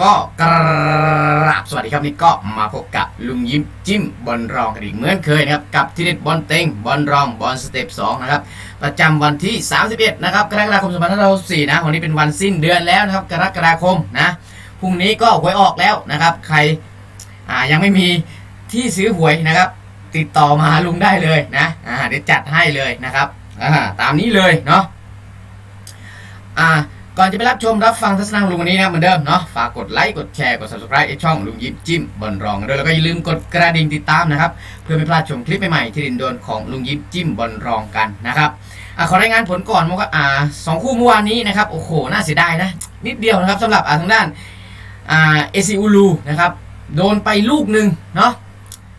ก็กราบสวัสดีครับนี่ก็มาพบกับลุงยิ้มจิ้มบอลรองกันอีกเหมือนเคยนะครับกับทีเด็ดบอลเต็งบอลรองบอลสเต็ป2นะครับประจำวันที่ 31 นะครับกรกฎาคม2564นะวันนี้เป็นวันสิ้นเดือนแล้วนะครับกรกฎาคมนะพรุ่งนี้ก็หวยออกแล้วนะครับ ใครอ่ายังไม่มีที่ซื้อหวยนะครับ ติดต่อมาหาลุงได้เลยนะอ่าเดี๋ยวจัดให้เลยนะครับอ่าตามนี้เลยเนาะอ่า ก่อนจะไปรับชมรับฟังทัศนะของลุงวันนี้นะเหมือนเดิมเนาะฝากกดไลค์กดแชร์กด subscribe ช่องลุงยิ้มจิ้มบอลรองด้วยแล้วก็อย่าลืมกดกระดิ่งติดตามนะครับเพื่อไม่พลาดชมคลิปใหม่ๆที่ดินโดนของลุงยิ้มจิ้มบอลรองกันนะครับอขอรายงานผลก่อนมื่ออ่าสองคู่เมื่อวานนี้นะครับโอ้โหน่าเสียดายนะนิดเดียวนะครับสำหรับอ่าทางด้านอ่าเอซิอูลูนะครับโดนไปลูกหนึ่งเนาะ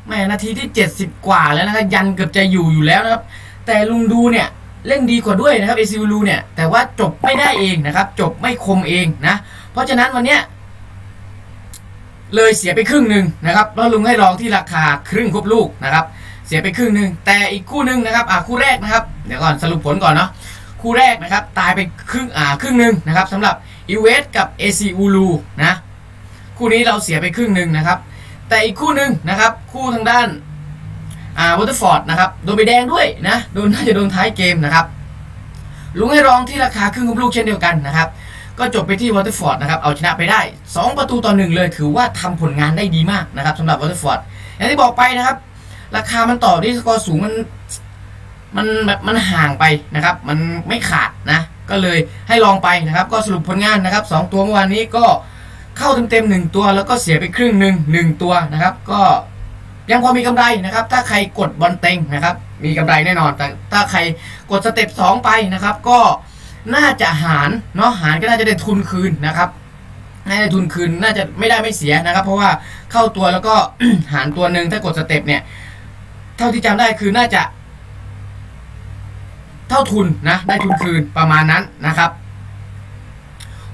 แม่นาทีที่ 70 กว่าแล้วนะครับยันเกือบจะอยู่อยู่แล้วนะครับแต่ลุงดูเนี่ย เล่นดีกว่าด้วยนะครับเอซิลูเนี่ยแต่ว่าจบไม่ได้เองนะครับ จบไม่คมเองนะ เพราะฉะนั้นวันเนี้ยเลยเสียไปครึ่งหนึ่งนะครับแล้วลุงให้ลองที่ราคาครึ่งครบลูกนะครับ เสียไปครึ่งหนึ่งแต่อีกคู่หนึ่งนะครับอ่าคู่แรกนะครับเดี๋ยวก่อนสรุปผลก่อนเนาะคู่แรกนะครับ ตายไปครึ่งอ่าครึ่งหนึ่งนะครับสำหรับอีเวสกับเอซิอูลูนะคู่นี้เราเสียไปครึ่งหนึ่งนะครับ แต่อีกคู่หนึ่งนะครับ คู่ทางด้าน อ่าวอเตอร์ฟอร์ดนะครับโดนใบแดงด้วยนะโดนน่าจะโดนท้ายเกมนะครับลุงให้รองที่ราคาครึ่งกับลูกเช่นเดียวกันนะครับก็จบไปที่วอเตอร์ฟอร์ดนะครับเอาชนะไปได้ 2 ประตูต่อหนึ่งเลยถือว่าทำผลงานได้ดีมากนะครับสำหรับวอเตอร์ฟอร์ดอย่างที่บอกไปนะครับ ราคามันต่อที่สกอร์สูงมันมันแบบมันห่างไปนะครับ มันไม่ขาดนะ ก็เลยให้ลองไปนะครับ ก็สรุปผลงานนะครับสองตัวเมื่อวานนี้ก็เข้าเต็มๆหนึ่งตัวแล้วก็เสียไปครึ่งหนึ่งหนึ่งตัวนะครับ ก็ ยังพอมีกำไรนะครับ ถ้าใครกดบอลเต็งนะครับ มีกำไรแน่นอน แต่ถ้าใครกดสเต็ปสองไปนะครับ ก็น่าจะหารเนาะหารก็น่าจะได้ทุนคืนนะครับน่าจะได้ทุนคืนน่าจะไม่ได้ไม่เสียนะครับ เพราะว่าเข้าตัวแล้วก็หารตัวหนึ่งถ้ากดสเต็ปเนี่ย เท่าที่จำได้คือน่าจะ เท่าทุนนะได้ทุนคืนประมาณนั้นนะครับ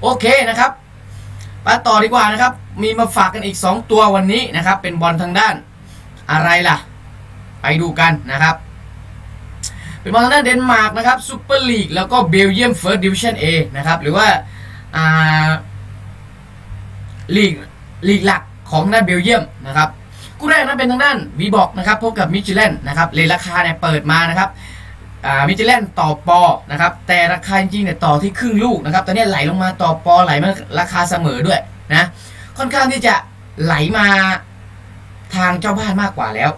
โอเคนะครับไปต่อดีกว่านะครับ มีมาฝากกันอีก 2 ตัววันนี้นะครับ เป็นบอลทางด้าน อะไรล่ะ ไปดูกันนะครับเป็นบอลทางด้านเดนมาร์กนะครับซูเปอร์ลีกแล้วก็เบลเยียมเฟิร์สดิวิชั่น A นะครับ หรือว่าลีกลีกหลักของด้านเบลเยียมนะครับคู่แรกนั้นเป็นทางด้านวีบอกนะครับพบกับมิชลินนะครับเลยราคาเนี่ยเปิดมานะครับมิชลินต่อปอนะครับแต่ราคาจริงเนี่ยต่อที่ครึ่งลูกนะครับตอนนี้ไหลลงมาต่อปอไหลมาราคาเสมอด้วยนะค่อนข้างที่จะไหลมา ทางเจ้าบ้านมากกว่าแล้ว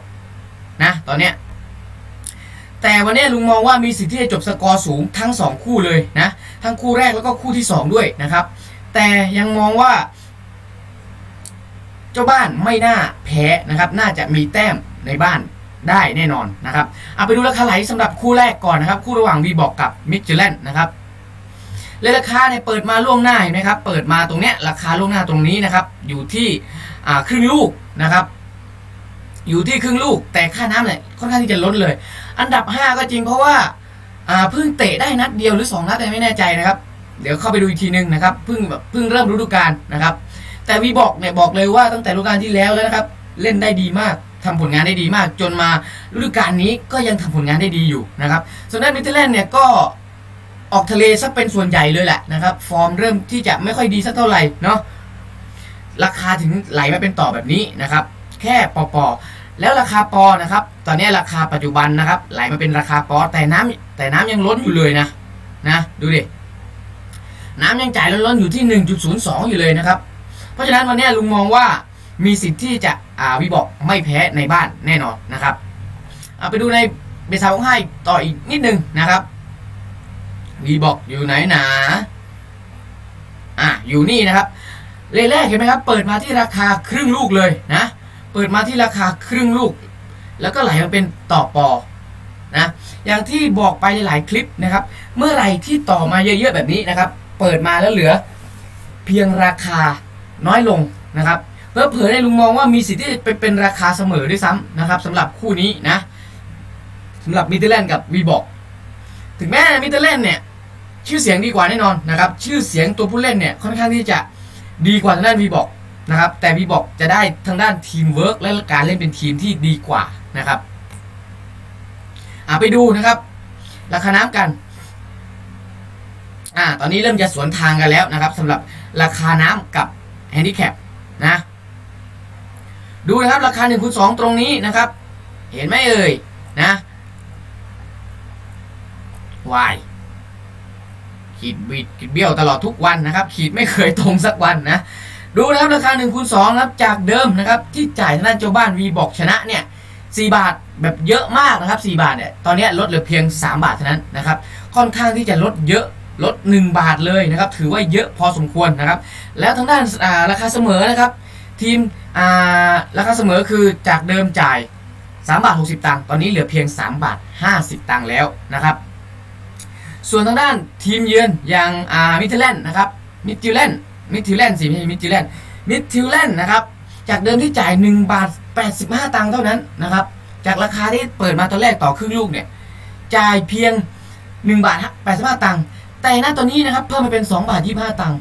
นะ ตอนเนี้ยแต่วันนี้ลุงมองว่ามีสิทธิ์ที่จะจบสกอร์สูงทั้ง 2 คู่เลยนะทั้งคู่แรกแล้วก็คู่ที่ 2 ด้วยนะครับ แต่ยังมองว่า เจ้าบ้านไม่น่าแพ้นะครับ น่าจะมีแต้มในบ้านได้แน่นอนนะครับเอาไปดูราคาไหลสำหรับคู่แรกก่อนนะครับ คู่ระหว่างวีบอกกับมิชแลนนะครับเลยราคาเนี่ยเปิดมาล่วงหน้าเห็นไหมครับ เปิดมาตรงเนี้ยราคาล่วงหน้าตรงนี้นะครับ อยู่ที่ครึ่งลูกนะครับ อยู่ที่ครึ่งลูก แต่ค่าน้ำเนี่ยค่อนข้างที่จะลดเลย อันดับ 5 ก็จริงเพราะว่าเพิ่งเตะได้นัดเดียวหรือ 2 นัดแต่ไม่แน่ใจนะครับ เดี๋ยวเข้าไปดูอีกทีนึงนะครับเพิ่งแบบเพิ่งเริ่มฤดูกาลนะครับ แต่วีบอกเนี่ยบอกเลยว่าตั้งแต่ฤดูกาลที่แล้วแล้วนะครับ เล่นได้ดีมากทำผลงานได้ดีมาก จนมาฤดูกาลนี้ก็ยังทำผลงานได้ดีอยู่นะครับ ส่วนด้านมิเทเลนเนี่ยก็ออกทะเลซะเป็นส่วนใหญ่เลยแหละนะครับ ฟอร์มเริ่มที่จะไม่ค่อยดีสักเท่าไหร่เนาะราคาถึงไหลมาเป็นต่อแบบนี้นะครับ แค่ปอปอ แล้วราคาปอนะครับ ตอนนี้ราคาปัจจุบันนะครับ ไหลมาเป็นราคาปอแต่น้ำแต่น้ำยังล้นอยู่เลยนะนะดูดิน้ำยังจ่ายล้นๆอยู่ที่ 1.02 อยู่เลยนะครับ เพราะฉะนั้นวันนี้ลุงมองว่ามีสิทธิ์ที่จะอ่าวิบอกไม่แพ้ในบ้านแน่นอนนะครับเอาไปดูในเบสาของให้ต่ออีกนิดนึงนะครับวีบอกอยู่ไหนหนาอะอยู่นี่นะครับเลขแรกเห็นไหมครับ เปิดมาที่ราคาครึ่งลูกเลยนะ เปิดมาที่ราคาครึ่งลูก แล้วก็ไหลมาเป็นต่อปอนะอย่างที่บอกไปหลายคลิปนะครับ เมื่อไหร่ที่ต่อมาเยอะๆแบบนี้นะครับ เปิดมาแล้วเหลือ เพียงราคาน้อยลงนะครับเพื่อเผยในลุงมองว่ามีสิทธิ์ที่จะเป็นราคาเสมอด้วยซ้ำนะครับสำหรับคู่นี้นะสำหรับมิเตอร์แลนด์กับวีบอกถึงแม้มิเตอร์แลนด์เนี่ยชื่อเสียงดีกว่าแน่นอนนะครับ ชื่อเสียงตัวผู้เล่นเนี่ยค่อนข้างที่จะดีกว่าทางด้านวีบอก นะครับ แต่วีบอกจะได้ทางด้านทีมเวิร์กและการเล่นเป็นทีมที่ดีกว่านะครับอ่าไปดูนะครับราคาน้ำกันอ่าตอนนี้เริ่มจะสวนทางกันแล้วนะครับสำหรับราคาน้ำกับแฮนดิแคปนะดูนะครับราคา1คูณ2ตรงนี้นะครับ เห็นไหมเอ่ยนะวายขีดบิดขีดเบี้ยวตลอดทุกวันนะครับ ขีดไม่เคยตรงสักวันนะ ดูนะครับราคา1คูณ2นะครับจากเดิมนะครับที่จ่ายทางด้านเจ้าบ้านวีบอกชนะเนี่ย4บาทแบบเยอะมากนะครับ 4 บาทเนี่ยตอนนี้ลดเหลือเพียง 3 บาทเท่านั้นนะครับค่อนข้างที่จะลดเยอะลด 1 บาทเลยนะครับถือว่าเยอะพอสมควรนะครับ แล้วทางด้านาราคาเสมอนะครับ ทีมาราคาเสมอคือจากเดิมจ่าย 3 บาท 60 ตังค์ตอนนี้เหลือเพียง 3 บาท 50 ตังค์แล้วนะครับส่วนทางด้านทีมเยือนอย่างมิทเทลแลนนะครับมิททิลแลน มิททิลแลนด์สิไม่ใช่มิททิลแลนด์มิททิลแลนด์นะครับ จากเดิมที่จ่าย 1 บาท 85 ตังค์เท่านั้นนะครับ จากราคาที่เปิดมาตอนแรกต่อครึ่งลูกเนี่ย จ่ายเพียง 1 บาท 85 ตังค์ แต่ณตอนนี้นะครับ เพิ่มมาเป็น 2 บาท 25 ตังค์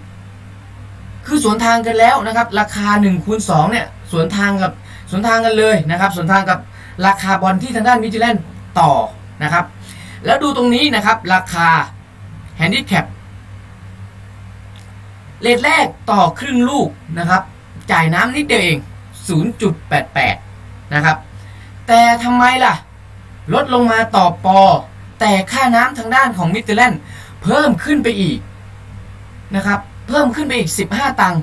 คือสวนทางกันแล้วนะครับ ราคา1คูณ2เนี่ย สวนทางกับสวนทางกันเลยนะครับ สวนทางกับราคาบอลที่ทางด้านมิจิแลนด์ต่อนะครับ แล้วดูตรงนี้นะครับ ราคาแฮนดิแคป เลทแรกต่อครึ่งลูกนะครับ จ่ายน้ำนิดเดียวเอง 0.88 นะครับ แต่ทำไมล่ะ ลดลงมาต่อปอ แต่ค่าน้ำทางด้านของมิเตอร์แลนด์เพิ่มขึ้นไปอีกนะครับ เพิ่มขึ้นไปอีก 15 ตังค์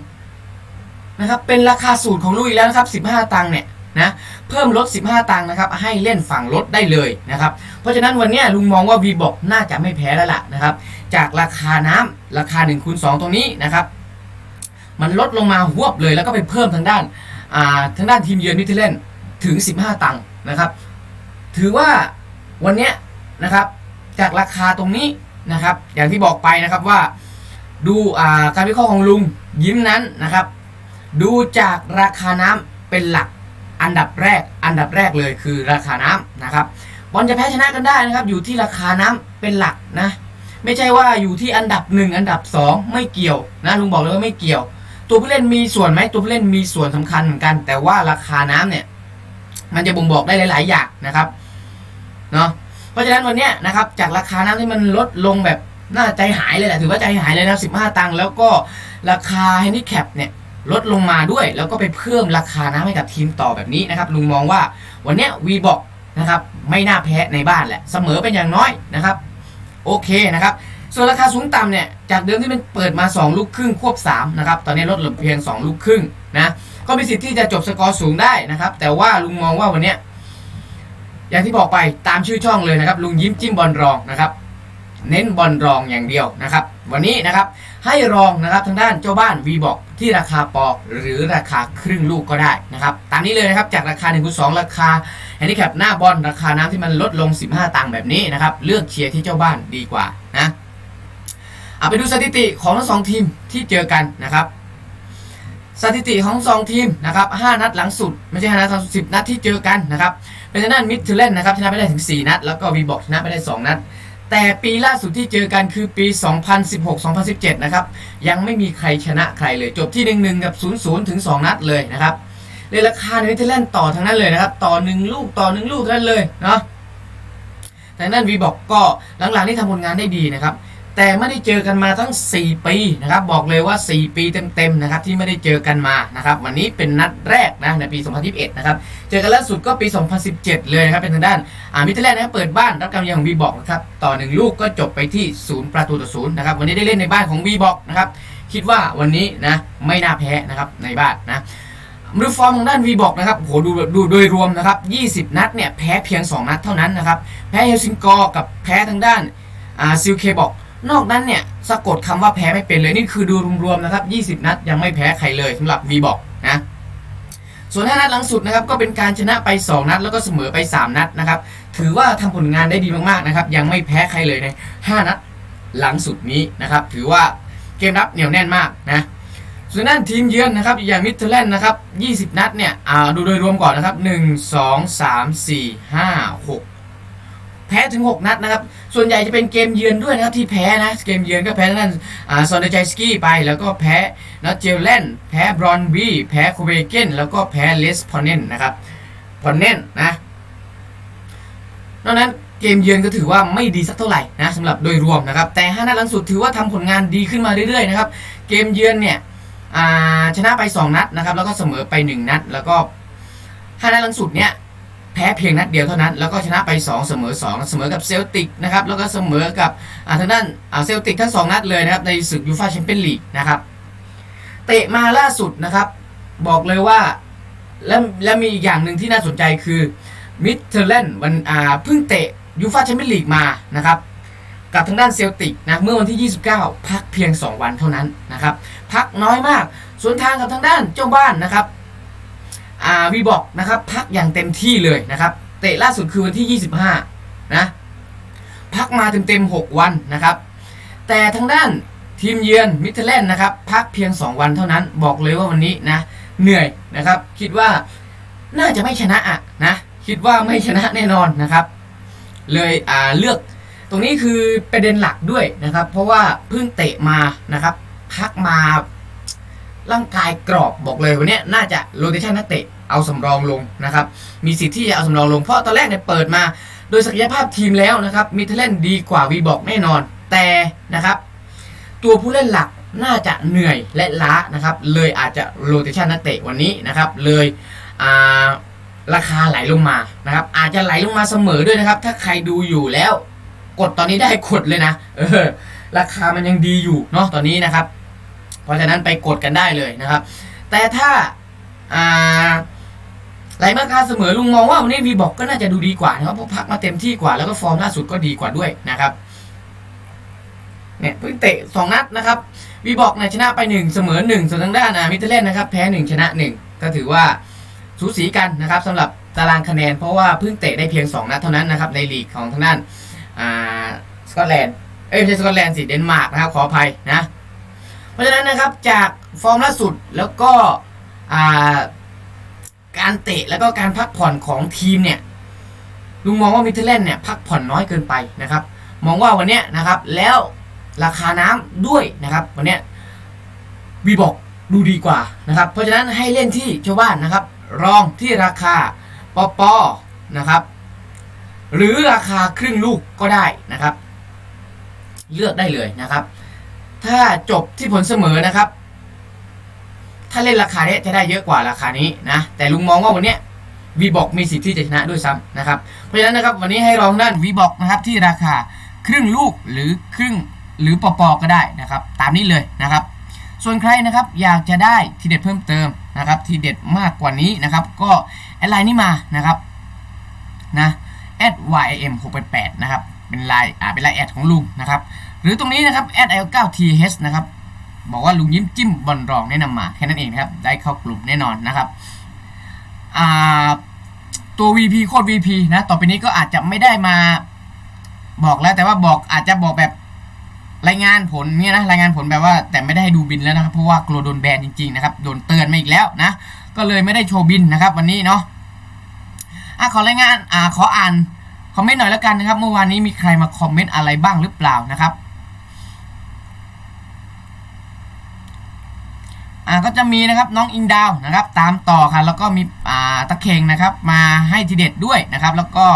นะครับ เป็นราคาสูตรของลูกอีกแล้วนะครับ 15 ตังค์เนี่ย นะเพิ่มลด 15 ตังค์นะครับให้เล่นฝั่งลดได้เลยนะครับเพราะฉะนั้นวันนี้ลุงมองว่า v ีบอกน่าจะไม่แพ้แล้วล่ะนะครับจากราคาน้ำราคา1คูณ2ตรงนี้นะครับมันลดลงมาหวบเลยแล้วก็ไปเพิ่มทางด้านาทางด้านทีมเยือนมิเทเลนถึง 15 ตังค์นะครับถือว่าวันนี้นะครับจากราคาตรงนี้นะครับอย่างที่บอกไปนะครับว่าดูาการวิเคราะห์ของลุงยิ้มนั้นนะครับ ดูจากราคาน้ำเป็นหลัก อันดับแรกอันดับแรกเลยคือราคาน้ำนะครับบอลจะแพ้ชนะกันได้นะครับ อยู่ที่ราคาน้ำเป็นหลักนะ ไม่ใช่ว่าอยู่ที่อันดับ 1 อันดับ 2 ไม่เกี่ยวนะลุงบอกเลยว่าไม่เกี่ยว ตัวผู้เล่นมีส่วนไหมตัวผู้เล่นมีส่วนสำคัญเหมือนกัน แต่ว่าราคาน้ำเนี่ย มันจะบ่งบอกได้หลาย ๆ อย่างนะครับเนาะเพราะฉะนั้นวันนี้นะครับ จากราคาน้ำที่มันลดลงแบบน่าใจหายเลยแหละถือว่าใจหายเลยนะ15 ตังค์แล้วก็ราคาแฮนดิแคปเนี่ย ลดลงมาด้วย แล้วก็ไปเพิ่มราคาน้ำให้กับทีมต่อแบบนี้นะครับลุงมองว่าวันเนี้ยวีบอกนะครับไม่น่าแพ้ในบ้านแหละเสมอเป็นอย่างน้อยนะครับโอเคนะครับส่วนราคาสูงต่ำเนี่ยจากเดิมที่มันเปิดมา 2 ลูกครึ่งควบ3นะครับตอนนี้ลดเหลือเพียง 2 ลูกครึ่งนะก็มีสิทธิ์ที่จะจบสกอร์สูงได้นะครับแต่ว่าลุงมองว่าวันเนี้ยอย่างที่บอกไปตามชื่อช่องเลยนะครับลุงยิ้มจิ้มบอลรองนะครับเน้นบอลรองอย่างเดียวนะครับวันนี้นะครับให้รองนะครับทางด้านเจ้าบ้านวีบอก ที่ราคาปอหรือราคาครึ่งลูกก็ได้นะครับตามนี้เลยนะครับจากราคา1คูณ2ราคาแฮนดิแคปหน้าบอลราคาน้ำที่มันลดลง 15 ตังค์แบบนี้นะครับเลือกเชียร์ที่เจ้าบ้านดีกว่านะเอาไปดูสถิติของทั้งสองทีมที่เจอกันนะครับสถิติของสองทีมนะครับ5นัดหลังสุด ไม่ใช่5นัดหลังสุด10 นัดที่เจอกันนะครับเป็นทางด้านมิดทูเลนนะครับชนะไปได้ถึง 4 นัด แล้วก็วีบอกชนะไปได้ 2 นัด แต่ปีล่าสุดที่เจอกันคือปี 2016-2017 นะครับ ยังไม่มีใครชนะใครเลย จบที่ 1-1 กับ 0-0 ถึง 2 นัดเลยนะครับเลยราคาในมิดทูเลนต่อทั้งนั้นเลยนะครับ ต่อ 1 ลูกต่อ 1 ลูกทั้งนั้นเลยเนาะแต่นั่นวีบอกก็หลังๆนี่ทำผลงานได้ดีนะครับ แต่ไม่ได้เจอกันมาตั้ง 4 ปีนะครับบอกเลยว่า 4 ปีเต็มๆนะครับที่ไม่ได้เจอกันมานะครับวันนี้เป็นนัดแรกนะในปี 2021 นะครับเจอกันล่าสุดก็ปี 2017 เลยนะครับเป็นทางด้านอามิเตอร์แลนด์นะครับเปิดบ้านรับการเยือนของวีบอกนะครับต่อ 1 ลูกก็จบไปที่ 0 ประตูต่อ0นะครับวันนี้ได้เล่นในบ้านของวีบอกนะครับคิดว่าวันนี้นะไม่น่าแพ้นะครับในบ้านนะมาดูฟอร์มของด้านวีบอกนะครับโหดูดูโดยรวมนะครับ 20 นัดเนี่ยแพ้เพียง 2 นัดเท่านั้นนะครับแพ้เฮลซิงกอร์กับแพ้ทางด้านอ่าซิลเคบอก นอกนั้นเนี่ยสะกดคำว่าแพ้ไม่เป็นเลยนี่คือดูรวมๆนะครับ 20 นัดยังไม่แพ้ใครเลยสำหรับ V บอกนะส่วน5นัดหลังสุดนะครับก็เป็นการชนะไป 2 นัด แล้วก็เสมอไป 3 นัดนะครับถือว่าทำผลงานได้ดีมากๆนะครับยังไม่แพ้ใครเลยใน 5 นัดหลังสุดนี้นะครับถือว่าเกมรับเหนียวแน่นมากนะส่วนด้านทีมเยือนนะครับอย่างมิดเทแลนด์นะครับ 20 นัดเนี่ยอ่าดูโดยรวมก่อนนะครับ 1 2 3 4 5 6 แพ้ถึง 6 นัดนะครับ ส่วนใหญ่จะเป็นเกมเยือนด้วยนะครับที่แพ้นะ เกมเยือนก็แพ้นั่นอ่าซอนเดจสกี้ไป แล้วก็แพ้นอตเจลแลนแพ้บรอนบีแพ้โคเบเกนแล้วก็แพ้เลสพอนเนนนะครับพอนเนนนะนอกนั้นเกมเยือนก็ถือว่าไม่ดีสักเท่าไหร่นะสำหรับโดยรวมนะครับ แต่5นัดหลังสุดถือว่าทำผลงานดีขึ้นมาเรื่อยๆนะครับ เกมเยือนเนี่ยชนะไป 2 นัดนะครับ แล้วก็เสมอไป 1 นัด แล้วก็ห้านัดหลังสุดเนี่ย แพ้เพียงนัดเดียวเท่านั้น แล้วก็ชนะไป 2 เสมอ 2 เสมอกับเซลติกนะครับแล้วก็เสมอกับอาทางด้านอ่าเซลติกทั้ง 2 นัดเลยนะครับในศึกยูฟ่าแชมเปี้ยนลีกนะครับเตะมาล่าสุดนะครับ บอกเลยว่าและและมีอีกอย่างหนึ่งที่น่าสนใจคือมิดเทอร์แลนวันอ่าเพิ่งเตะยูฟ่าแชมเปี้ยนลีกมานะครับกับทางด้านเซลติกนะเมื่อวันที่ 29 พักเพียง 2 วันเท่านั้นนะครับพักน้อยมาก ส่วนทางกับทางด้านเจ้าบ้านนะครับ อ่าวีบอกนะครับพักอย่างเต็มที่เลยนะครับเตะล่าสุดคือวันที่ 25 นะพักมาเต็มๆ 6 วันนะครับ แต่ทางด้านทีมเยือนมิดเทอร์แลนด์นะครับพักเพียง 2 วันเท่านั้นบอกเลยว่าวันนี้นะเหนื่อยนะครับ คิดว่าน่าจะไม่ชนะอะนะคิดว่าไม่ชนะแน่นอนนะครับ เลยอ่าเลือกตรงนี้คือประเด็นหลักด้วยนะครับ เพราะว่าเพิ่งเตะมานะครับ พักมา ร่างกายกรอบบอกเลยวันนี้น่าจะโรเตชันนักเตะเอาสำรองลงนะครับ มีสิทธิ์ที่จะเอาสำรองลงเพราะตอนแรกเนี่ยเปิดมา โดยศักยภาพทีมแล้วนะครับมีเทเลนดีกว่าวีบอกแน่นอน แต่นะครับ ตัวผู้เล่นหลักน่าจะเหนื่อยและล้านะครับ เลยอาจจะโรเตชันนักเตะวันนี้นะครับ เลยราคาไหลลงมานะครับ อาจจะไหลลงมาเสมอด้วยนะครับ ถ้าใครดูอยู่แล้ว กดตอนนี้ได้กดเลยนะ เออ ราคามันยังดีอยู่เนาะตอนนี้นะครับ เพราะฉะนั้นไปกดกันได้เลยนะครับ แต่ถ้าอ่าไหลมาคาเสมอลุงมองว่าวันนี้วีบอกก็น่าจะดูดีกว่านะครับเพราะพักมาเต็มที่กว่าแล้วก็ฟอร์มล่าสุดก็ดีกว่าด้วยนะครับเนี่ยเพิ่งเตะสองนัดนะครับวีบอกนี่ยชนะไปหนึ่งเสมอหนึ่งส่วนทางด้านอามิเตเลนนะครับแพ้หนึ่งชนะหนึ่งก็ถือว่าสูสีกันนะครับสำหรับตารางคะแนน เพราะว่าเพิ่งเตะได้เพียง 2 นัดเท่านั้นนะครับในลีกของทางด้านอ่าสกอตแลนด์เอ้ยไม่ใช่สกอตแลนด์สิเดนมาร์กนะครับขออภัยนะ เพราะฉะนั้นนะครับจากฟอร์มล่าสุดแล้วก็การเตะแล้วก็การพักผ่อนของทีมเนี่ยลุงมองว่ามิเทอร์แลนเนี่ยพักผ่อนน้อยเกินไปนะครับ มองว่าวันนี้นะครับแล้วราคาน้ำด้วยนะครับวันนี้วีบอกดูดีกว่านะครับ เพราะฉะนั้นให้เล่นที่ชาวบ้านนะครับ รองที่ราคาปอปอนะครับ หรือราคาครึ่งลูกก็ได้นะครับ เลือกได้เลยนะครับ ถ้าจบที่ผลเสมอนะครับ ถ้าเล่นราคาเนี้ยจะได้เยอะกว่าราคานี้นะ แต่ลุงมองว่าวันเนี้ยวีบอกมีสิทธิ์ที่จะชนะด้วยซ้ำนะครับ เพราะฉะนั้นนะครับวันนี้ให้รองด้านวีบอกนะครับที่ราคาครึ่งลูกหรือครึ่งหรือปอปอก็ได้นะครับ ตามนี้เลยนะครับ ส่วนใครนะครับอยากจะได้ทีเด็ดเพิ่มเติมนะครับ ทีเด็ดมากกว่านี้นะครับ ก็แอดไลน์นี้มานะครับนะ at ym 6 8 8นะครับ เป็นไลน์อ่าเป็นไลน์แอดของลุงนะครับ หรือตรงนี้นะครับ at l 9 th นะครับบอกว่าลุงยิ้มจิ้มบอลรองแนะนำมาแค่นั้นเองนะครับ ได้เข้ากลุ่มแน่นอนนะครับตัว VP โคด VP นะ ต่อไปนี้ก็อาจจะไม่ได้มาบอกแล้ว แต่ว่าบอกอาจจะบอกแบบรายงานผลเนี่ยนะรายงานผลแบบว่า แต่ไม่ได้ให้ดูบินแล้วนะครับ เพราะว่ากลัวโดนแบนจริงๆนะครับโดนเตือนมาอีกแล้วนะ ก็เลยไม่ได้โชว์บินนะครับ วันนี้เนาะอะขอรายงานอ่าขออ่านคอมเมนต์หน่อยแล้วกันนะครับ เมื่อวานนี้มีใครมาคอมเมนต์อะไรบ้างหรือเปล่านะครับ อ่าก็จะมีนะครับน้องอิงดาวนะครับ ตามต่อค่ะแล้วก็มีอ่าตะเคงนะครับมาให้ทีเด็ดด้วยนะครับ แล้วก็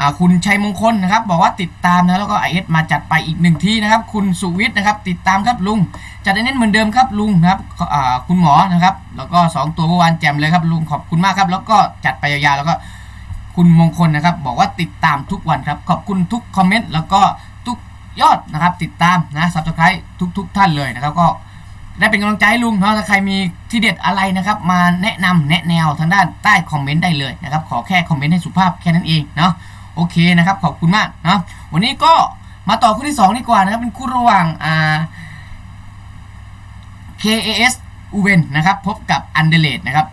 อ่าคุณชัยมงคลนะครับ บอกว่าติดตามนะแล้วก็ไอเอสมาจัดไปอีกหนึ่งที่นะครับ คุณสุวิทย์นะครับ ติดตามครับลุงจัดได้เน้นเหมือนเดิมครับลุงนะครับอ่าคุณหมอนะครับ แล้วก็สองตัวเมื่อวานแจมเลยครับลุงขอบคุณมากครับ แล้วก็จัดไปยาวๆแล้วก็คุณมงคลนะครับ บอกว่าติดตามทุกวันครับ ขอบคุณทุกคอมเมนต์แล้วก็ทุกยอดนะครับ ติดตามนะซับสไครต์ทุกทุกๆท่านเลยนะครับก็ ได้เป็นกำลังใจลุงเนาะถ้าใครมีที่เด็ดอะไรนะครับ มาแนะนำแนะแนวทางด้านใต้คอมเมนต์ได้เลยนะครับ ขอแค่คอมเมนต์ให้สุภาพแค่นั้นเองเนาะโอเคนะครับ ขอบคุณมากเนาะวันนี้ก็มาต่อคู่ที่สองดีกว่านะครับ เป็นคู่ระหว่างอ่า KAS อูเวนนะครับ พบกับอันเดเลดนะครับ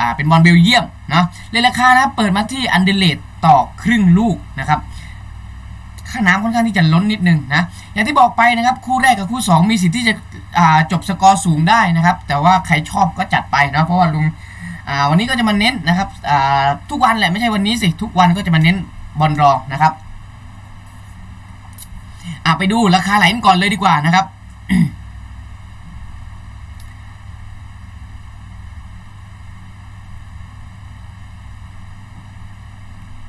อ่าเป็นบอลเบลเยียมเนาะเลนราคานะครับเปิดมาที่อันเดเลดต่อครึ่งลูกนะครับ น้ำค่อนข้างที่จะล้นนิดนึงนะอย่างที่บอกไปนะครับคู่แรกกับคู่ 2 มีสิทธิ์ที่จะจบสกอร์สูงได้นะครับ แต่ว่าใครชอบก็จัดไปนะเพราะว่าลุงวันนี้ก็จะมาเน้นนะครับทุกวันแหละไม่ใช่วันนี้สิทุกวันก็จะมาเน้นบอลรองนะครับไปดูราคาไหลกันก่อนเลยดีกว่านะครับ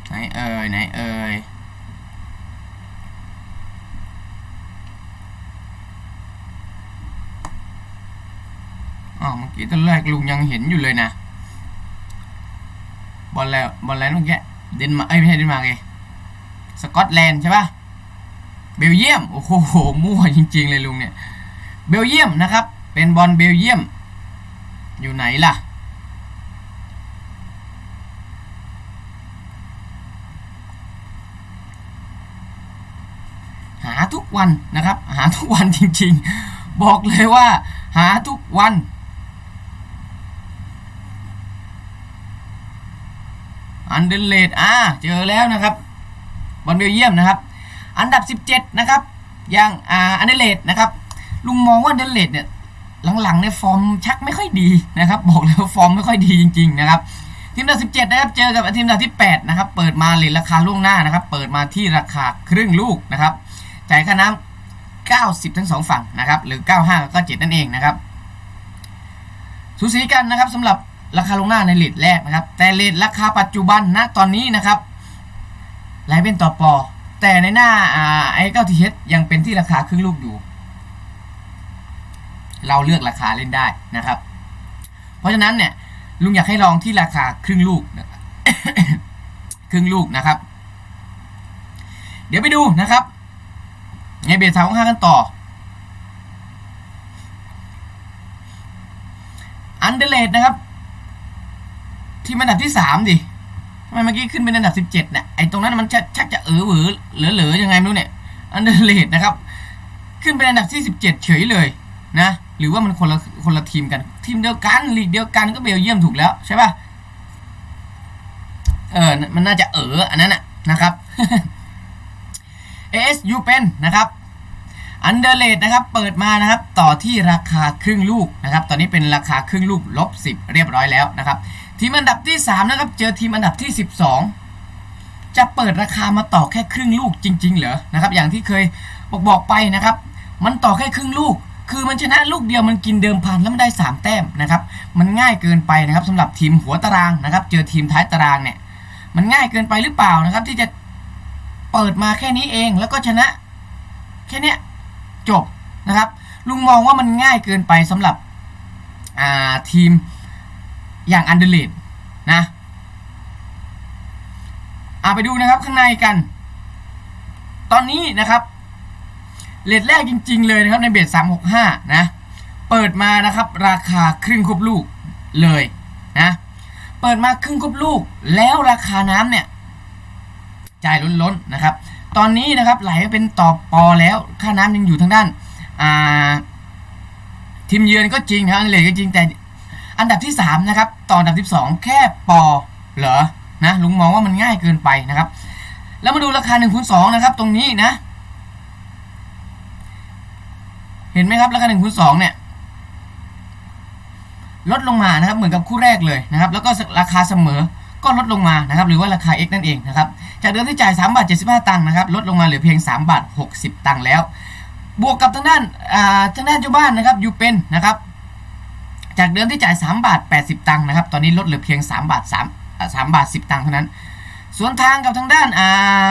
ไหนเอ่ยไหนเอ่ย อ๋อเมื่อ กี้ตอนแรกลุงยังเห็นอยู่เลยนะ บอลแล้วบอลแล้วเมื่อกี้เดนมาร์กเอ้ยไม่ใช่เดนมาร์กไงสกอตแลนด์ใช่ปะเบลเยียม โอ้โหมั่วจริง ๆ เลยลุงเนี่ย เบลเยียมนะครับ เป็นบอลเบลเยียม อยู่ไหนล่ะหาทุกวันนะครับ หาทุกวันจริงๆ บอกเลยว่า หาทุกวัน อันเดเลดอ่าเจอแล้วนะครับบอลเบลเยียมนะครับ อันดับ 17 นะครับอย่างอ่าอันเดเลดนะครับ ลุงมองว่าอันเดเลดเนี่ยหลังๆเนี่ยฟอร์มชักไม่ค่อยดีนะครับ บอกเลยว่าฟอร์มไม่ค่อยดีจริง ๆ นะครับ ทีมอันดับ17นะครับเจอกับทีมดับที่8นะครับ เปิดมาเลยราคาล่วงหน้านะครับ เปิดมาที่ราคาครึ่งลูกนะครับจ่ายค่าน้ำ90 ทั้งสองฝั่งนะครับ หรือ 95กับ97นั่นเองนะครับ สูสีกันนะครับสำหรับ ราคาลงหน้าในเลทแรกนะครับ แต่เลทราคาปัจจุบันณตอนนี้นะครับไหลเป็นต่อปอ แต่ในหน้าไอ้เก้าทีเยังเป็นที่ราคาครึ่งลูกอยู่ เราเลือกราคาเล่นได้นะครับ เพราะฉะนั้นเนี่ยลุงอยากให้ลองที่ราคาครึ่งลูกครับครึ่งลูกนะครับ เดี๋ยวไปดูนะครับในเบสสามของห้ากันต่อ อันเดเลดนะครับ ที่อันดับที่สามดิทำไมเมื่อกี้ขึ้นเป็นอันดับสิบเจ็ดเนี่ยไอตรงนั้นมันชักจะเออหวอเหลือเหลือยังไงไม่รู้เนี่ยอันเดอร์เลดนะครับ ขึ้นเป็นอันดับที่สิบเจ็ดเฉยเลยนะ หรือว่ามันคนละคนละทีมกัน ทีมเดียวกันลีกเดียวกันก็เบลเยียมถูกแล้วใช่ป่ะเออมันน่าจะเอออันนั้นน่ะนะครับ ASU เป็นนะครับอันเดอร์เลดนะครับเปิดมานะครับต่อที่ราคาครึ่งลูกนะครับ ตอนนี้เป็นราคาครึ่งลูกลบ10 เรียบร้อยแล้วนะครับ ทีมอันดับที่ 3 นะครับ เจอทีมอันดับที่ 12 จะเปิดราคามาต่อแค่ครึ่งลูกจริง ๆ เหรอนะครับอย่างที่เคยบอกบอกไปนะครับ มันต่อแค่ครึ่งลูก คือมันชนะลูกเดียวมันกินเดิมพันแล้วมันได้ 3 แต้มนะครับมันง่ายเกินไปนะครับสำหรับทีมหัวตารางนะครับ เจอทีมท้ายตารางเนี่ยมันง่ายเกินไปหรือเปล่านะครับ ที่จะเปิดมาแค่นี้เองแล้วก็ชนะ แค่เนี้ยจบนะครับ ลุงมองว่ามันง่ายเกินไปสำหรับทีม อย่างอันเดเลดนะอาไปดูนะครับข้างในกัน ตอนนี้นะครับเลทแรกจริง ๆ เลยนะครับในเบส365 นะ เปิดมานะครับราคาครึ่งครบลูกเลยนะ เปิดมาครึ่งครบลูกแล้วราคาน้ำเนี่ยจ่ายล้นๆนะครับ ตอนนี้นะครับไหลเป็นต่อปอแล้วค่าน้ำยังอยู่ทางด้านทีมเยือนก็จริงนะครับอันเลก็จริงแต่ อันดับที่3นะครับต่ออันดับที่2แค่ปอเหรอนะลุงมองว่ามันง่ายเกินไปนะครับ แล้วมาดูราคา1คูณ2นะครับตรงนี้นะ เห็นไหมครับราคา1คูณ2เนี่ยลดลงมานะครับเหมือนกับคู่แรกเลยนะครับ แล้วก็ราคาเสมอก็ลดลงมานะครับ หรือว่าราคา X นั่นเองนะครับ จากเดิมที่จ่าย3บาท75 ตังค์นะครับ ลดลงมาเหลือเพียง3บาท60 ตังค์แล้ว บวกกับทางด้านทางด้านเจ้าบ้านนะครับยูเป็นนะครับ จากเดิมที่จ่าย 3 บาท 80 ตังค์นะครับ ตอนนี้ลดเหลือเพียง 3 บาท3อ่า3บาท 10 ตังค์เท่านั้น ส่วนทางกับทางด้านอ่า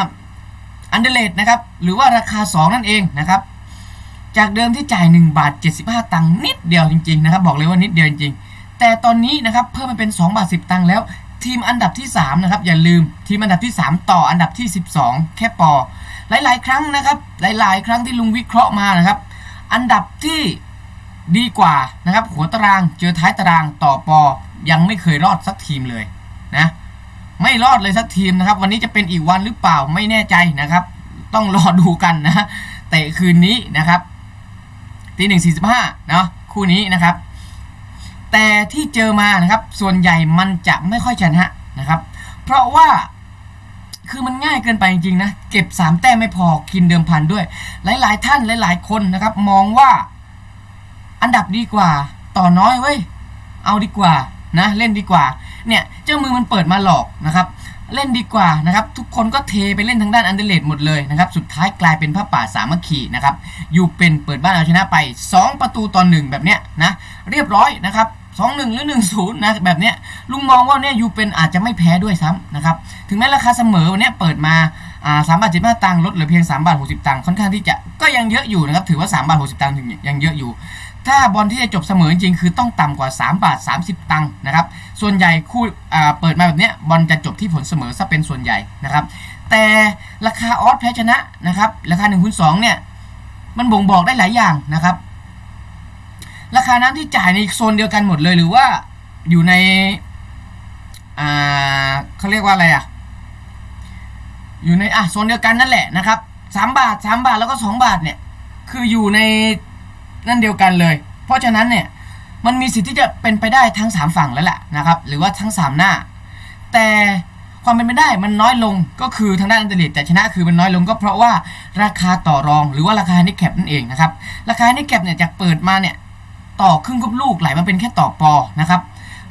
อันเดเลดนะครับ หรือว่าราคา 2 นั่นเองนะครับ จากเดิมที่จ่าย 1 บาท 75 ตังค์นิดเดียวจริงๆนะครับ บอกเลยว่านิดเดียวจริงๆ แต่ตอนนี้นะครับเพิ่มมาเป็น 2 บาท 10 ตังค์แล้ว ทีมอันดับที่ 3 นะครับ อย่าลืมทีมอันดับที่ 3 ต่ออันดับที่ 12 แค่ปอ หลายๆ ครั้งนะครับ หลาย ๆ ครั้งที่ลุงวิเคราะห์มานะครับ อันดับที่ ดีกว่านะครับ หัวตารางเจอท้ายตารางต่อปอยังไม่เคยรอดสักทีมเลยนะไม่รอดเลยสักทีมนะครับ วันนี้จะเป็นอีกวันหรือเปล่าไม่แน่ใจนะครับ ต้องรอดูกันนะเตะคืนนี้นะครับตีหนึ่งสี่สิบห้าเนาะคู่นี้นะครับ แต่ที่เจอมานะครับส่วนใหญ่มันจะไม่ค่อยชนะนะครับ เพราะว่าคือมันง่ายเกินไปจริงๆนะ เก็บ 3 แต้มไม่พอกินเดิมพันด้วย หลายๆ ท่านหลาย ๆ คนนะครับ มองว่า อันดับดีกว่า ต่อน้อยเว้ย เอาดีกว่านะ เล่นดีกว่า เนี่ยเจ้ามือมันเปิดมาหลอกนะครับ เล่นดีกว่านะครับ ทุกคนก็เทไปเล่นทางด้านอันเดอร์เลดหมดเลยนะครับ สุดท้ายกลายเป็นพระป่าสามัคคีนะครับ อยู่เป็นเปิดบ้านเอาชนะไป 2 ประตูต่อหนึ่งแบบเนี้ยนะ เรียบร้อยนะครับ2 1หนึ่งหรือ1 0นย์นะแบบเนี้ยลุงมองว่าเนี่ยยูเป็นอาจจะไม่แพ้ด้วยซ้ำนะครับถึงแม้ราคาเสมอวันนี้เปิดมาสามบาทเจ็ดห้าตังค์ลดเหลือเพียง3บาท60ตังค์ค่อนข้างที่จะก็ยังเยอะอยู่นะครับถือว่า3บาท60ตังค์ถึงยังเยอะอยู่ ถ้าบอลที่จะจบเสมอจริงๆคือต้องต่ำกว่า 3 บาท 30 ตังค์นะครับ ส่วนใหญ่คู่เปิดมาแบบนี้บอลจะจบที่ผลเสมอซะเป็นส่วนใหญ่นะครับ แต่ราคาออสแพ้ชนะนะครับราคา1คูณ2เนี่ยมันบ่งบอกได้หลายอย่างนะครับ ราคาน้ำที่จ่ายในโซนเดียวกันหมดเลยหรือว่าอยู่ในเขาเรียกว่าอะไรอะอยู่ในอะโซนเดียวกันนั่นแหละนะครับสามบาทสามบาทแล้วก็สองบาทเนี่ยคืออยู่ใน นั่นเดียวกันเลย เพราะฉะนั้นเนี่ยมันมีสิทธิ์ที่จะเป็นไปได้ทั้งสามฝั่งแล้วแหละนะครับ หรือว่าทั้งสามหน้า แต่ความเป็นไปได้มันน้อยลงก็คือทางด้านอันเดอร์เลดแต่ชนะคือมันน้อยลงก็เพราะว่าราคาต่อรองหรือว่าราคานิแคปนั่นเองนะครับ ราคานิแคปเนี่ยจากเปิดมาเนี่ยต่อครึ่งกบลูกไหลมาเป็นแค่ต่อปอนะครับ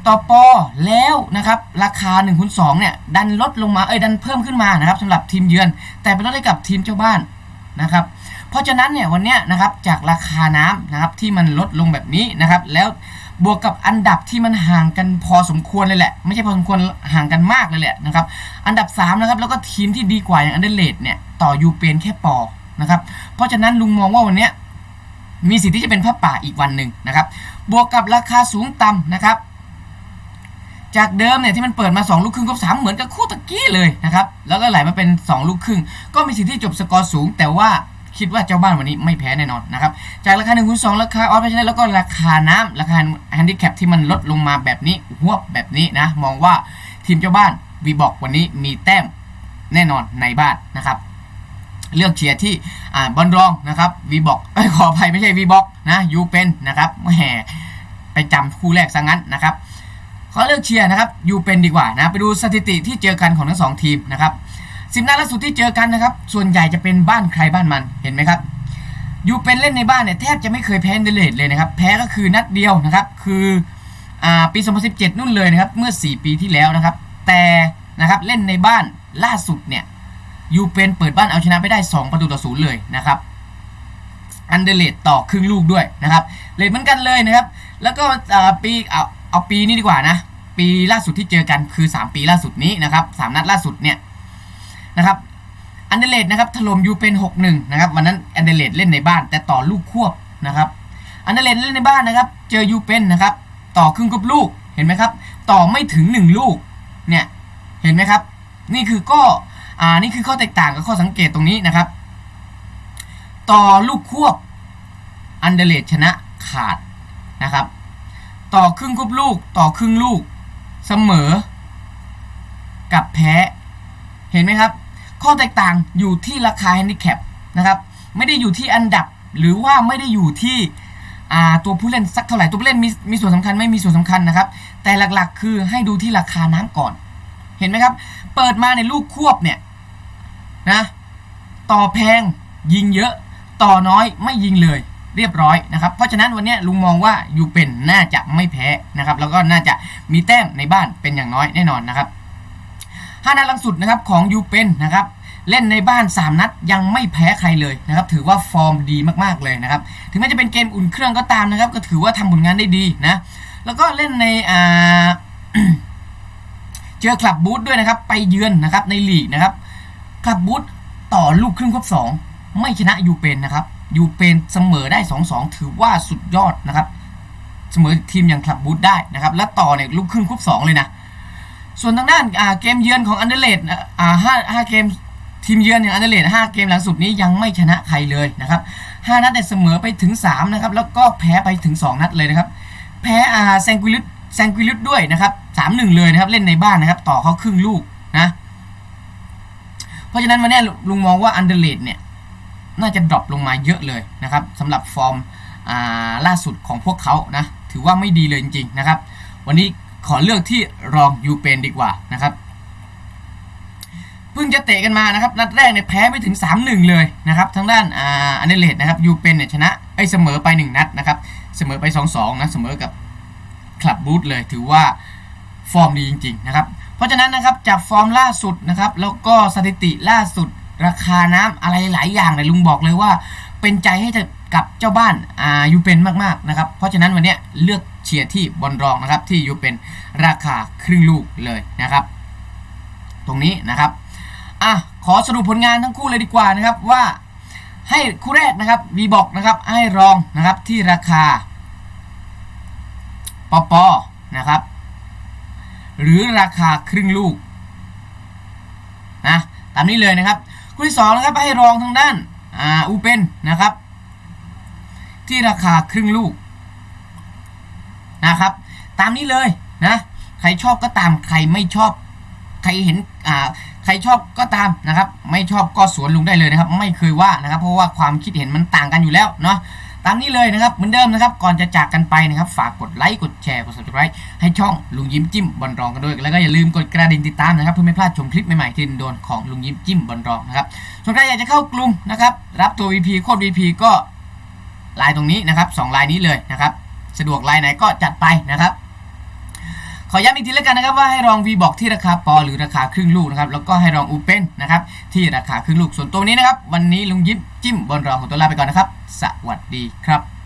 ต่อปอแล้วนะครับราคา1นคูณสเนี่ยดันลดลงมาเอ้ยดันเพิ่มขึ้นมานะครับสำหรับทีมเยือน แต่ไปลดให้กับทีมเจ้าบ้านนะครับ เพราะฉะนั้นเนี่ยวันนี้นะครับจากราคาน้ำนะครับที่มันลดลงแบบนี้นะครับ แล้วบวกกับอันดับที่มันห่างกันพอสมควรเลยแหละ ไม่ใช่พอสมควรห่างกันมากเลยแหละนะครับอันดับ3นะครับแล้วก็ทีมที่ดีกว่าอย่างอันเดอร์เลดเนี่ยต่อยูเปนแค่ปอนะครับเพราะฉะนั้นลุงมองว่าวันนี้มีสิทธิ์ที่จะเป็นพระป่าอีกวันหนึ่งนะครับ บวกกับราคาสูงต่ำนะครับ จากเดิมเนี่ยที่มันเปิดมา 2 ลูกครึ่งครบสามเหมือนกับคู่ตะกี้เลยนะครับ แล้วก็ไหลมาเป็น 2 ลูกครึ่ง ก็มีสิทธิ์ที่จบสกอร์สูง แต่ว่า คิดว่าเจ้าบ้านวันนี้ไม่แพ้แน่นอนนะครับ จากราคา1นึ่งคูณสราคาออสเพชรแล้วก็ราคาน้ำราคาแฮนดิแคปที่มันลดลงมาแบบนี้หวบแบบนี้นะ มองว่าทีมเจ้าบ้านวีบอกวันนี้มีแต้มแน่นอนในบ้านนะครับ เลือกเชียร์ที่บอลรองนะครับวีบอกขออภัยไม่ใช่วีบอกนะยูเป็นนะครับแหมไปจำคู่แรกซะงั้นนะครับขอเลือกเชียร์นะครับยูเป็นดีกว่านะ ไปดูสถิติที่เจอกันของทั้งสองทีมนะครับ สิบนัดล่าสุดที่เจอกันนะครับ ส่วนใหญ่จะเป็นบ้านใครบ้านมันเห็นไหมครับยูเป็นเล่นในบ้านเนี่ยแทบจะไม่เคยแพ้เดเลดเลยนะครับ แพ้ก็คือนัดเดียวนะครับ คืออ่าปี2017 นู่นเลยนะครับ เมื่อ 4 ปีที่แล้วนะครับ แต่นะครับเล่นในบ้านล่าสุดเนี่ยยูเป็นเปิดบ้านเอาชนะไปได้ 2 ประตูต่อศูนย์เลยนะครับอันเดเลดต่อครึ่งลูกด้วยนะครับเลดเหมือนกันเลยนะครับ แล้วก็ปีเอาเอาปีนี้ดีกว่านะ ปีล่าสุดที่เจอกันคือ 3 ปีล่าสุดนี้นะครับสนัดล่าสุดเนี่ย นะครับอันเดเลดนะครับถล่มยูเป็น 6-1 นะครับวันนั้นอันเดเลดเล่นในบ้าน แต่ต่อลูกควบนะครับอันเดเลดเล่นในบ้านนะครับ เจอยูเป็นนะครับ ต่อครึ่งกับลูกเห็นไหมครับ ต่อไม่ถึง 1 ลูกเนี่ยเห็นไหมครับ นี่คือก็อ่านี่คือข้อแตกต่างกับข้อสังเกตตรงนี้นะครับ ต่อลูกควบอันเดเลดชนะขาดนะครับ ต่อครึ่งควบลูก ต่อครึ่งลูก เสมอ กับแพ้ เห็นไหมครับ ข้อแตกต่างอยู่ที่ราคาแฮนดิแคปนะครับ ไม่ได้อยู่ที่อันดับหรือว่าไม่ได้อยู่ที่ตัวผู้เล่นสักเท่าไหร่ตัวผู้เล่นมีมีส่วนสำคัญไม่มีส่วนสำคัญนะครับ แต่หลักๆ คือให้ดูที่ราคาน้ำก่อน เห็นไหมครับ เปิดมาในลูกควบเนี่ยนะต่อแพงยิงเยอะต่อน้อยไม่ยิงเลยเรียบร้อยนะครับ เพราะฉะนั้นวันนี้ลุงมองว่าอยู่เป็นน่าจะไม่แพ้นะครับ แล้วก็น่าจะมีแต้มในบ้านเป็นอย่างน้อยแน่นอนนะครับ ห้านัดหลังสุดนะครับของยูเป็นนะครับเล่นในบ้าน 3 นัดยังไม่แพ้ใครเลยนะครับถือว่าฟอร์มดีมากๆเลยนะครับถึงแม้จะเป็นเกมอุ่นเครื่องก็ตามนะครับ ก็ถือว่าทำผลงานได้ดีนะแล้วก็เล่นในอ่าเจอคลับบูธด้วยนะครับ ไปเยือนนะครับในลีกนะครับคลับบูธต่อลูกครึ่งครบสองไม่ชนะยูเป็นนะครับยูเป็นเสมอได้ 2-2 ถือว่าสุดยอดนะครับ เสมอทีมอย่างคลับบูธได้นะครับ และต่อเนี่ยลูกครึ่งครบสองเลยนะ ส่วนทางด้านเกมเยือนของอันเดอร์เลดห้าห้าเกมทีมเยือนอย่างอันเดอร์เลดห้าเกมหลังสุดนี้ยังไม่ชนะใครเลยนะครับห้านัดเสมอไปถึง3นะครับแล้วก็แพ้ไปถึง 2 นัดเลยนะครับ แพ้อาแซงกิลุตแซงกิลุตด้วยนะครับสามหนึ่งเลยนะครับเล่นในบ้านนะครับต่อเขาครึ่งลูกนะเพราะฉะนั้นวันนี้ลุงมองว่าอันเดอร์เลดเนี่ยน่าจะดรอปลงมาเยอะเลยนะครับสำหรับฟอร์มล่าสุดของพวกเขานะถือว่าไม่ดีเลยจริงๆนะครับ วันนี้ ขอเลือกที่รองยูเป็นดีกว่านะครับเพิ่งจะเตะกันมานะครับนัดแรกเนี่ยแพ้ไปถึง 3-1 เลยนะครับทางด้านอ่าอันเดเลดนะครับยูเป็นเนี่ยชนะไอ้เสมอไป 1 นัดนะครับเสมอไป 2-2 นะเสมอกับคลับบูธเลยถือว่าฟอร์มดีจริงๆนะครับเพราะฉะนั้นนะครับจากฟอร์มล่าสุดนะครับแล้วก็สถิติล่าสุดราคาน้ำอะไรหลายอย่างเลยลุงบอกเลยว่า เป็นใจให้กับเจ้าบ้านอ่ายูเป็นมากๆนะครับเพราะฉะนั้นวันนี้เลือก เชียร์ที่บอลรองนะครับที่อยู่เป็นราคาครึ่งลูกเลยนะครับ ตรงนี้นะครับอะขอสรุปผลงานทั้งคู่เลยดีกว่านะครับว่าให้คู่แรกนะครับวีบอกนะครับให้รองนะครับที่ราคาปปนะครับ หรือราคาครึ่งลูกนะตามนี้เลยนะครับคู่ที่สองนะครับให้รองทางด้านอ่าอูเป็นนะครับ ที่ราคาครึ่งลูก นะครับ ตามนี้เลยนะใครชอบก็ตามใครไม่ชอบ ใครเห็นอ่าใครชอบก็ตามนะครับ ไม่ชอบก็สวนลุงได้เลยนะครับ ไม่เคยว่านะครับ เพราะว่าความคิดเห็นมันต่างกันอยู่แล้วเนาะตามนี้เลยนะครับเหมือนเดิมนะครับ ก่อนจะจากกันไปนะครับ ฝากกดไลค์กดแชร์กด subscribe ให้ช่องลุงยิ้มจิ้มบอลรองกันด้วย แล้วก็อย่าลืมกดกระดิ่งติดตามนะครับ เพื่อไม่พลาดชมคลิปใหม่ๆที่โดนของลุงยิ้มจิ้มบอลรองนะครับส่วนใครอยากจะเข้ากลุ่มนะครับ รับตัว VP โค้ด VP ก็ไลน์ตรงนี้นะครับสองไลน์นี้เลยนะครับ สะดวกไลน์ไหนก็จัดไปนะครับ ขอย้ำอีกทีแล้วกันนะครับว่าให้ลองวีบอกที่ราคาปอหรือราคาครึ่งลูกนะครับแล้วก็ให้ลองอูเปนนะครับที่ราคาครึ่งลูกส่วนตัวนี้นะครับ วันนี้ลุงยิ้มจิ้มบนรองของตัวลาไปก่อนนะครับ สวัสดีครับ